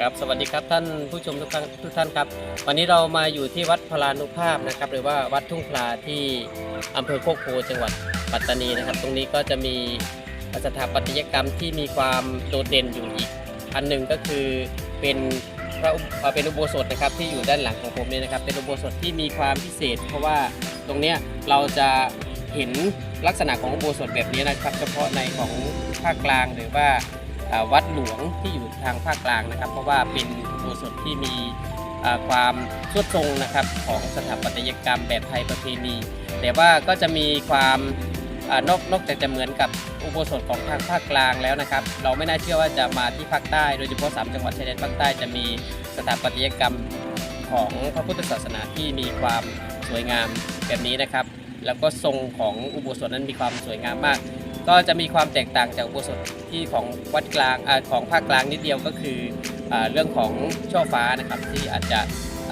ครับสวัสดีครับท่านผู้ชมทุกท่านทุกท่านครับ วันนี้เรามาอยู่ที่วัดพลานุภาพนะครับ หรือว่าวัดทุ่งพลาที่อำเภอโคกโพจังหวัดปัตตานีนะครับ ตรงนี้ก็จะมีสถาปัตยกรรมที่มีความโดดเด่นอยู่อีก อันหนึ่งก็คือเป็นพระเป็นอุโบสถนะครับที่อยู่ด้านหลังของผมเนี่ยนะครับ เป็นอุโบสถที่มีความพิเศษ เพราะว่าตรงเนี้ยเราจะเห็นลักษณะของอุโบสถแบบนี้นะครับ เฉพาะในของภาคกลางหรือว่า วัดหลวงที่อยู่ทางภาคกลางนะครับ เพราะว่าเป็นอุโบสถที่มีความสวดทรงนะครับของสถาปัตยกรรมแบบไทยประเพณีแต่ว่าก็จะมีความอนอกนอกจากจะเหมือนกับอุโบสถของทางภาคกลางแล้วนะครับ เราไม่น่าเชื่อว่าจะมาที่ภาคใต้ โดยเฉพาะสามจังหวัดชายแดนภาคใต้จะมีสถาปัตยกรรมของพระพุทธศาสนาที่มีความสวยงามแบบนี้นะครับ แล้วก็ทรงของอุโบสถนั้นมีความสวยงามมาก ก็จะมีความแตกต่างจากอุโบสถที่ของวัดกลางอาของภาคกลางนิดเดียวก็คืออาเรื่องของช่อฟ้านะครับที่อาจจะ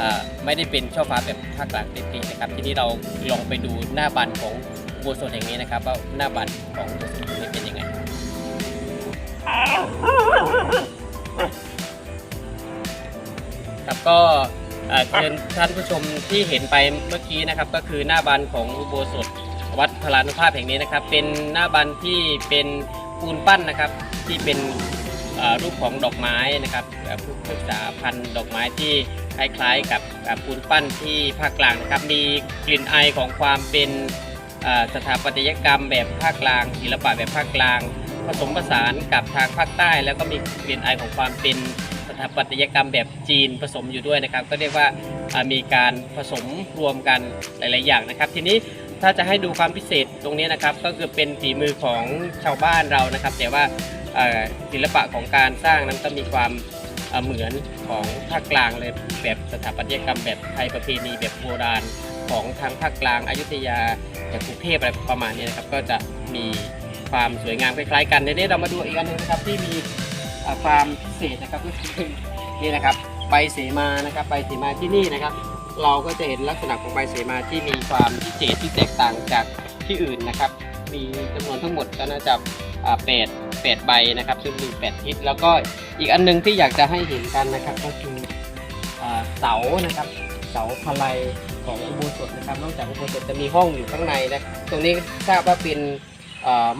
อ่าไม่ได้เป็นช่อฟ้าแบบภาคกลางเต็มๆนะครับ ทีนี้เราลองไปดูหน้าบันของอุโบสถแห่งนี้นะครับว่าหน้าบันของอุโบสถนี้เป็นยังไงครับก็ อ่าเชิญท่านผู้ชมที่เห็นไปเมื่อกี้นะครับ ก็คือหน้าบันของอุโบสถวัดพลานุภาพแห่งนี้นะครับ เป็นหน้าบันที่เป็นปูนปั้นนะครับ ที่เป็นเอ่อรูปของดอกไม้นะครับแบบพฤกษาพันธุ์ดอกไม้ที่คล้ายๆกับปูนปั้นที่ภาคกลางนะครับ มีกลิ่นไอของความเป็นอ่อสถาปัตยกรรมแบบภาคกลางศิลปะแบบภาคกลาง ผสมผสานกับทางภาคใต้ แล้วก็มีกลิ่นไอของความเป็น ปัตยกรรมแบบจีนผสมอยู่ด้วยนะครับ ก็เรียกว่ามีการผสมรวมกันหลาย ๆ อย่างนะครับ ทีนี้ถ้าจะให้ดูความพิเศษตรงนี้นะครับ ก็คือเป็นฝีมือของชาวบ้านเรานะครับ แต่ว่าศิลปะของการสร้างนั้นก็มีความเอ่อเหมือนของภาคกลางเลยแบบสถาปัตยกรรมแบบไทยประเพณีแบบโบราณของทางภาคกลางอยุธยาจากกรุงเทพอะไรประมาณนี้นะครับ ก็จะมีความสวยงามคล้ายๆ กันในนี้เรามาดูอีกอันหนึงนะครับที่มี ความพิเศษนะครับก็คือนี่นะครับใบเสมานะครับใบเสมาที่นี่นะครับ เราก็จะเห็นลักษณะของใบเสมาที่มีความพิเศษที่แตกต่างจากที่อื่นนะครับ มีจำนวนทั้งหมดก็น่าจะแปดแปดใบนะครับ ซึ่งมีแปดทิศแล้วก็อีกอันหนึงที่อยากจะให้เห็นกันนะครับ ก็คือเสานะครับเสาพลายของอุโบสถนะครับ นอกจากอุโบสถจะมีห้องอยู่ข้างในนะตรงนี้ทราบว่าเป็น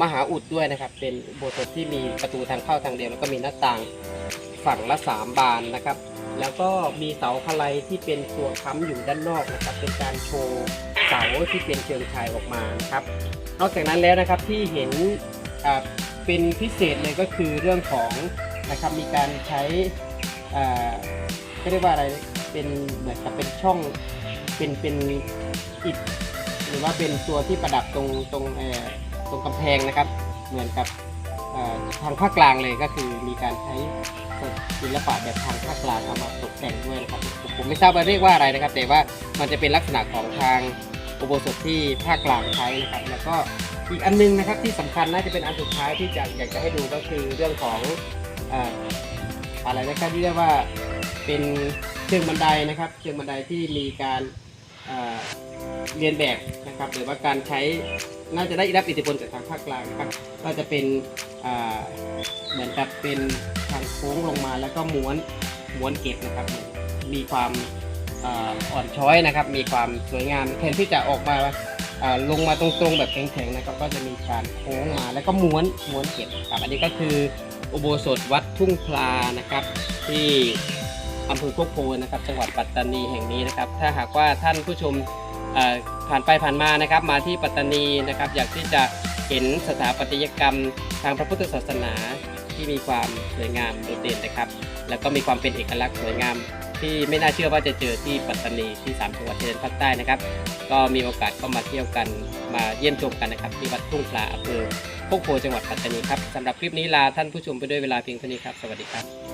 มหาอุดด้วยนะครับ เป็นโบสถ์ที่มีประตูทางเข้าทางเดียวแล้วก็มีหน้าต่างฝั่งละสามบานนะครับ แล้วก็มีเสาพลายที่เป็นตัวค้ำอยู่ด้านนอกนะครับ เป็นการโชว์เสาที่เป็นเชิงชายออกมาครับ นอกจากนั้นแล้วนะครับที่เห็นเป็นพิเศษเลยก็คือเรื่องของนะครับมีการใช้อ่าก็เรียกว่าอะไรเป็นเหมือนกับเป็นช่องเป็นเป็นอิฐหรือว่าเป็นตัวที่ประดับตรงตรงเอ่อ ตรงกำแพงนะครับ เหมือนกับทางภาคกลางเลยก็คือมีการใช้ศิลปะแบบทางภาคกลางเอามาตกแต่งด้วยนะครับผมไม่ทราบว่าเรียกว่าอะไรนะครับ แต่ว่ามันจะเป็นลักษณะของทางอุโบสถที่ภาคกลางใช้นะครับ แล้วก็อีกอันนึงนะครับที่สำคัญน่าจะเป็นอันสุดท้ายที่จะอยากจะให้ดูก็คือเรื่องของอ่ออะไรนะครับที่เรียกว่าเป็นเชิงบันไดนะครับ เชิงบันไดที่มีการ เรียนแบบนะครับหรือว่าการใช้น่าจะได้รับอิทธิพลจากทางภาคกลางนะครับก็จะเป็นเหมือนกับเป็นทางโค้งลงมาแล้วก็ม้วนม้วนเก็บนะครับ มีความอ่าอ่อนช้อยนะครับ มีความสวยงามแทนที่จะออกมาาลงมาตรงๆแบบแข็งๆนะครับ ก็จะมีการโค้งมาแล้วก็ม้วนม้วนเก็บครับอันนี้ก็คืออุโบสถวัดทุ่งพลานะครับ ที่ อำเภอโคกโพนะครับ จังหวัดปัตตานีแห่งนี้นะครับ ถ้าหากว่าท่านผู้ชมผ่านไปผ่านมานะครับ มาที่ปัตตานีนะครับ อยากที่จะเห็นสถาปัตยกรรมทางพระพุทธศาสนาที่มีความสวยงามโดดเด่นนะครับ แล้วก็มีความเป็นเอกลักษณ์สวยงามที่ไม่น่าเชื่อว่าจะเจอที่ปัตตานีที่3จังหวัดชายแดนภาคใต้นะครับ ก็มีโอกาสก็มาเที่ยวกันมาเยี่ยมชมกันนะครับที่วัดทุ่งปลาอำเภอโคกโพจังหวัดปัตตานีครับสำหรับคลิปนี้ลาท่านผู้ชมไปด้วยเวลาเพียงเท่านี้ครับ สวัสดีครับ